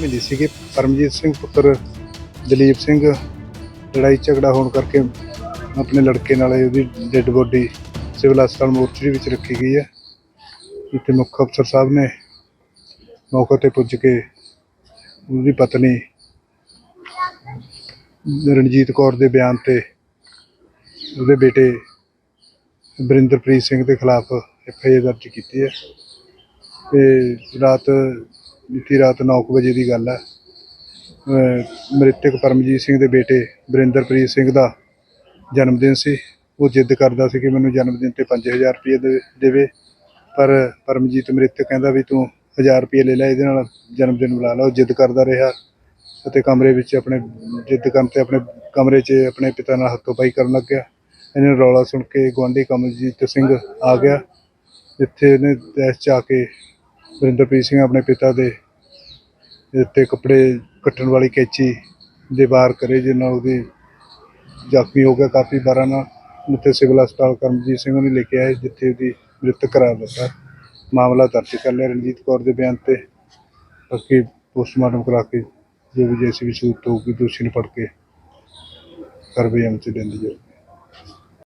ਮਿਲੀ ਸੀਗੀ। ਪਰਮਜੀਤ ਸਿੰਘ ਪੁੱਤਰ ਦਲੀਪ ਸਿੰਘ ਲੜਾਈ ਝਗੜਾ ਹੋਣ ਕਰਕੇ ਆਪਣੇ ਲੜਕੇ ਨਾਲ ਉਹਦੀ ਡੈੱਡ ਬੋਡੀ ਸਿਵਲ ਹਸਪਤਾਲ ਮੋਰਚਰੀ ਵਿੱਚ ਰੱਖੀ ਗਈ ਹੈ। ਇੱਥੇ ਮੁੱਖ ਅਫਸਰ ਸਾਹਿਬ ਨੇ ਮੌਕੇ ਤੇ ਪੁੱਜ ਕੇ ਉਹਦੀ ਪਤਨੀ ਰਣਜੀਤ ਕੌਰ ਦੇ ਬਿਆਨ ਤੇ ਉਹਦੇ ਬੇਟੇ ਬਰਿੰਦਰਪ੍ਰੀਤ ਸਿੰਘ ਦੇ ਖਿਲਾਫ ਐਫ ਆਈ ਆਰ ਦਰਜ ਕੀਤੀ ਹੈ। ਤੇ ਰਾਤ ਬੀਤੀ ਰਾਤ 9 ਵਜੇ ਦੀ ਗੱਲ ਹੈ। ਮ੍ਰਿਤਕ ਪਰਮਜੀਤ ਸਿੰਘ ਦੇ ਬੇਟੇ ਬਰਿੰਦਰਪ੍ਰੀਤ ਸਿੰਘ ਦਾ ਜਨਮ ਦਿਨ ਸੀ। ਉਹ ਜਿੱਦ ਕਰਦਾ ਸੀ ਕਿ ਮੈਨੂੰ ਜਨਮ ਦਿਨ ਤੇ 5000 ਰੁਪਏ ਦੇ ਦੇਵੇ। ਪਰ ਪਰਮਜੀਤ ਮ੍ਰਿਤਕ ਕਹਿੰਦਾ ਵੀ ਤੂੰ 1000 ਰੁਪਏ ਲੈ ਲੈ, ਇਹਦੇ ਨਾਲ ਜਨਮ ਦਿਨ ਬੁਲਾ ਲਾ। ਉਹ ਜਿੱਦ ਕਰਦਾ ਰਿਹਾ ਅਤੇ ਕਮਰੇ ਵਿੱਚ ਆਪਣੇ ਜਿੱਦ ਕਰਨ ਤੇ ਆਪਣੇ ਕਮਰੇ 'ਚ ਆਪਣੇ ਪਿਤਾ ਨਾਲ ਹੱਥੋਂ ਪਾਈ ਕਰਨ ਲੱਗਿਆ ਇਹਨੇ ਰੌਲਾ ਸੁਣ ਕੇ ਗੁਆਂਢੀ ਕਮਲਜੀਤ ਸਿੰਘ ਆ ਗਿਆ। ਜਿੱਥੇ ਇਹਨੇ ਤੈਸ 'ਚ ਆ ਕੇ ਵਰਿੰਦਰਪ੍ਰੀਤ ਸਿੰਘ ਆਪਣੇ ਪਿਤਾ ਦੇ ਉੱਤੇ ਕੱਪੜੇ ਕੱਟਣ ਵਾਲੀ ਕੈਚੀ ਦੇ ਵਾਰ ਕਰੇ ਜਿਸ ਨਾਲ ਉਹਦੀ ਜ਼ਖਮੀ ਹੋ ਗਿਆ ਕਾਫੀ ਬਾਰਾਂ ਨਾਲ। ਉੱਥੇ ਸਿਵਲ ਹਸਪਤਾਲ ਕਰਮਜੀਤ ਸਿੰਘ ਨੂੰ ਲੈ ਕੇ ਆਏ, ਜਿੱਥੇ ਉਹਦੀ ਮ੍ਰਿਤਕ ਕਰਾਰ ਦਿੱਤਾ। ਮਾਮਲਾ ਦਰਜ ਕਰ ਲਿਆ ਰਣਜੀਤ ਕੌਰ ਦੇ ਬਿਆਨ ਤੇ। ਬਾਕੀ ਪੋਸਟਮਾਰਟਮ ਕਰਾ ਕੇ ਜੋ ਵੀ ਜੈਸੀ ਵੀ ਸੂਰਤ ਹੋਊਗੀ, ਦੋਸ਼ੀ ਨੂੰ ਫੜ ਕੇ ਕਾਰਵਾਈ ਅਮਲ ਚ ਦਿੰਦੀ ਜਾਊਗੀ।